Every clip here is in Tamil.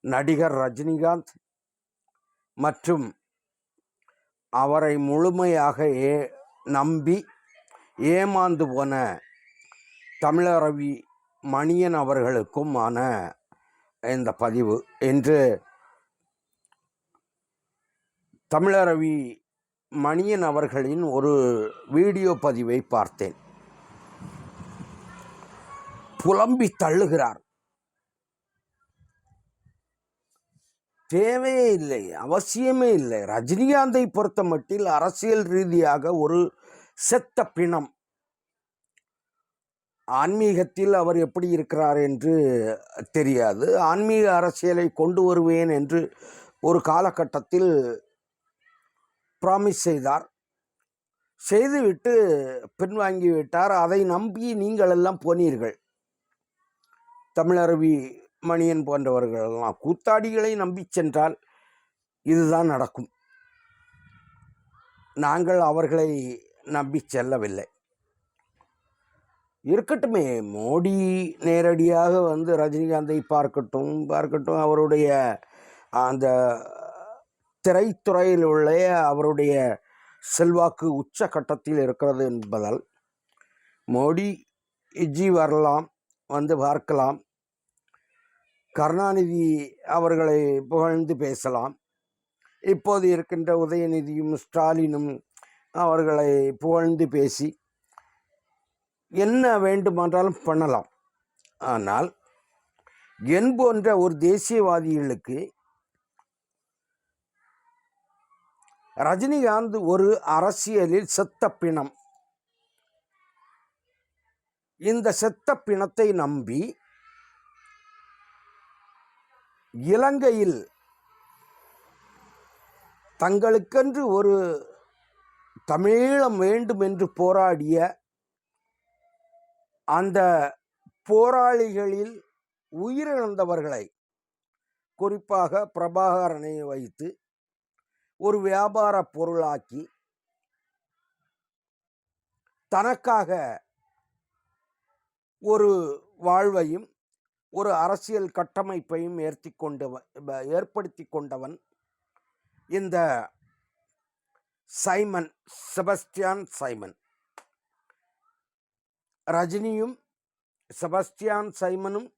நடிகர் ரஜினிகாந்த் மற்றும் அவரை முழுமையாக ஏ நம்பி ஏமாந்து போன தமிழரவி மணியன் அவர்களுக்குமான இந்த பதிவு. என்று தமிழரவி மணியன் அவர்களின் ஒரு வீடியோ பதிவை பார்த்தேன். புலம்பி தள்ளுகிறார். தேவையே இல்லை அவசியமே இல்லை. ரஜினிகாந்தை பொறுத்த மட்டில் அரசியல் ரீதியாக ஒரு செத்த பிணம். ஆன்மீகத்தில் அவர் எப்படி இருக்கிறார் என்று தெரியாது. ஆன்மீக அரசியலை கொண்டு வருவேன் என்று ஒரு காலகட்டத்தில் ப்ராமிஸ் செய்தார். செய்துவிட்டு பின்வாங்கிவிட்டார். அதை நம்பி நீங்கள் எல்லாம் போனீர்கள். தமிழருவி மணியன் போன்றவர்களெல்லாம் கூத்தாடிகளை நம்பி சென்றால் இதுதான் நடக்கும். நாங்கள் அவர்களை நம்பி செல்லவில்லை. இருக்கட்டுமே மோடி நேரடியாக வந்து ரஜினிகாந்தை பார்க்கட்டும் பார்க்கட்டும் அவருடைய அந்த திரைத்துறையில் உள்ள அவருடைய செல்வாக்கு உச்ச கட்டத்தில் இருக்கிறது என்பதால் மோடி ஜி வரலாம் வந்து பார்க்கலாம். கருணாநிதி அவர்களை புகழ்ந்து பேசலாம். இப்போது இருக்கின்ற உதயநிதியும் ஸ்டாலினும் அவர்களை புகழ்ந்து பேசி என்ன வேண்டுமென்றாலும் பண்ணலாம். ஆனால் என் போன்ற ஒரு தேசியவாதிகளுக்கு ரஜினிகாந்த் ஒரு அரசியலில் செத்த பிணம் இந்த செத்த பிணத்தை நம்பி இலங்கையில் தங்களுக்கென்று ஒரு தமிழம் வேண்டும் என்று போராடிய அந்த போராளிகளில் உயிரிழந்தவர்களை குறிப்பாக பிரபாகரனை வைத்து ஒரு வியாபார பொருளாக்கி தனக்காக ஒரு வாழ்வையும் ஒரு அரசியல் கட்டமைப்பையும் ஏற்றி கொண்டு ஏற்படுத்தி கொண்டவன் இந்த சைமன் செபஸ்டியான் சைமன். ரஜினியும் செபஸ்டியான் சைமனும்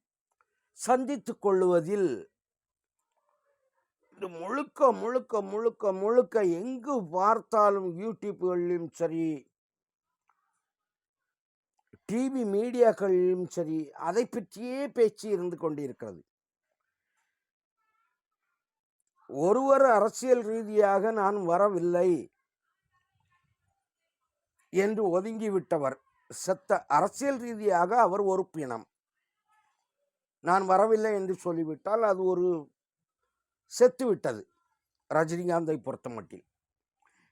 சந்தித்து கொள்வதில் முழுக்க முழுக்க முழுக்க முழுக்க எங்கு பார்த்தாலும் யூடியூப்களிலும் சரி டிவி மீடியாக்களிலும் சரி அதை பற்றியே பேச்சு இருந்து கொண்டிருக்கிறது. ஒருவர் அரசியல் ரீதியாக நான் வரவில்லை என்று ஒதுங்கிவிட்டவர். செத்த அரசியல் ரீதியாக அவர் ஒரு பிணம். நான் வரவில்லை என்று சொல்லிவிட்டால் அது ஒரு செத்துவிட்டது ரஜினிகாந்தை பொறுத்த மட்டில்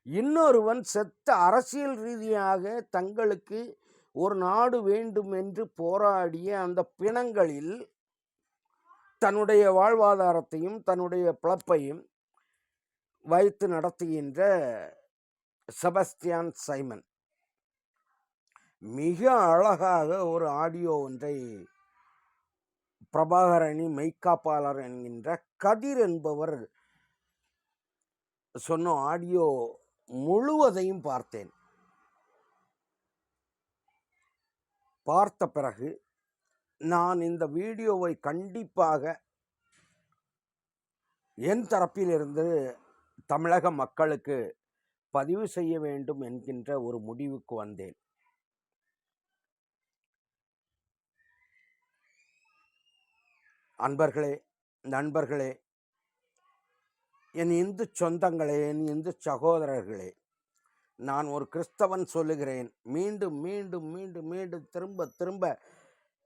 இன்னொருவன் செத்த அரசியல் ரீதியாக தங்களுக்கு ஒரு நாடு வேண்டும் என்று போராடிய அந்த பிணங்களில் தன்னுடைய வாழ்வாதாரத்தையும் தன்னுடைய பிழப்பையும் வைத்து நடத்துகின்ற செபஸ்டியான் சைமன். மிக அழகாக ஒரு ஆடியோ ஒன்றை பிரபாகரணி மெய்க்காப்பாளர் என்கின்ற கதிர் என்பவர் சொன்ன ஆடியோ முழுவதையும் பார்த்தேன். பார்த்த பிறகு நான் இந்த வீடியோவை கண்டிப்பாக என் தரப்பிலிருந்து தமிழக மக்களுக்கு பதிவு செய்ய வேண்டும் என்கின்ற ஒரு முடிவுக்கு வந்தேன். அன்பர்களே நண்பர்களே என் இந்து சொந்தங்களே என் இந்து சகோதரர்களே நான் ஒரு கிறிஸ்தவன் சொல்லுகிறேன். மீண்டும் மீண்டும் மீண்டும் மீண்டும் திரும்ப திரும்ப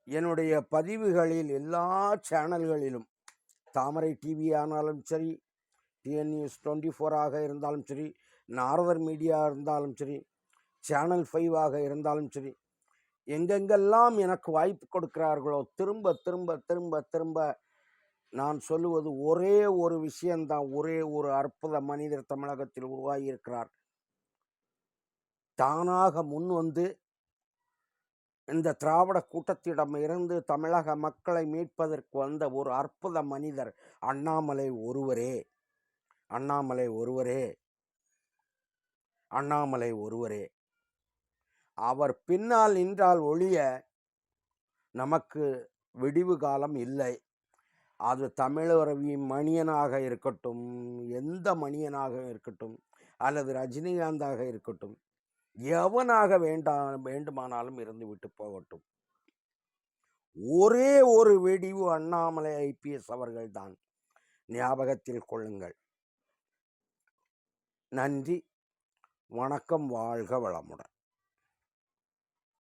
என்னுடைய பதிவுகளில் எல்லா சேனல்களிலும் தாமரை டிவி ஆனாலும் சரி டிஎன் நியூஸ் டுவெண்ட்டி ஃபோராக இருந்தாலும் சரி நாரதர் மீடியா இருந்தாலும் சரி சேனல் ஃபைவ் ஆக இருந்தாலும் சரி எங்கெங்கெல்லாம் எனக்கு வாய்ப்பு கொடுக்கிறார்களோ திரும்ப திரும்ப திரும்ப திரும்ப நான் சொல்லுவது ஒரே ஒரு விஷயந்தான் ஒரே ஒரு அற்புத மனிதர் தமிழகத்தில் உருவாகியிருக்கிறார். தானாக முன் வந்து இந்த திராவிட கூட்டத்திடம் இருந்து தமிழக மக்களை மீட்பதற்கு வந்த ஒரு அற்புத மனிதர் அண்ணாமலை ஒருவரே. அண்ணாமலை ஒருவரே. அண்ணாமலை ஒருவரே. அவர் பின்னால் நின்றால் ஒழிய நமக்கு விடிவு காலம் இல்லை. அது தமிழரவி மணியனாக இருக்கட்டும் எந்த மணியனாக இருக்கட்டும் அல்லது ரஜினிகாந்தாக இருக்கட்டும் எவனாக வேண்டா வேண்டுமானாலும் இருந்து விட்டு போகட்டும். ஒரே ஒரு வெடிவு அண்ணாமலை ஐபிஎஸ் அவர்கள்தான். ஞாபகத்தில் கொள்ளுங்கள். நன்றி. வணக்கம். வாழ்க வளமுடன்.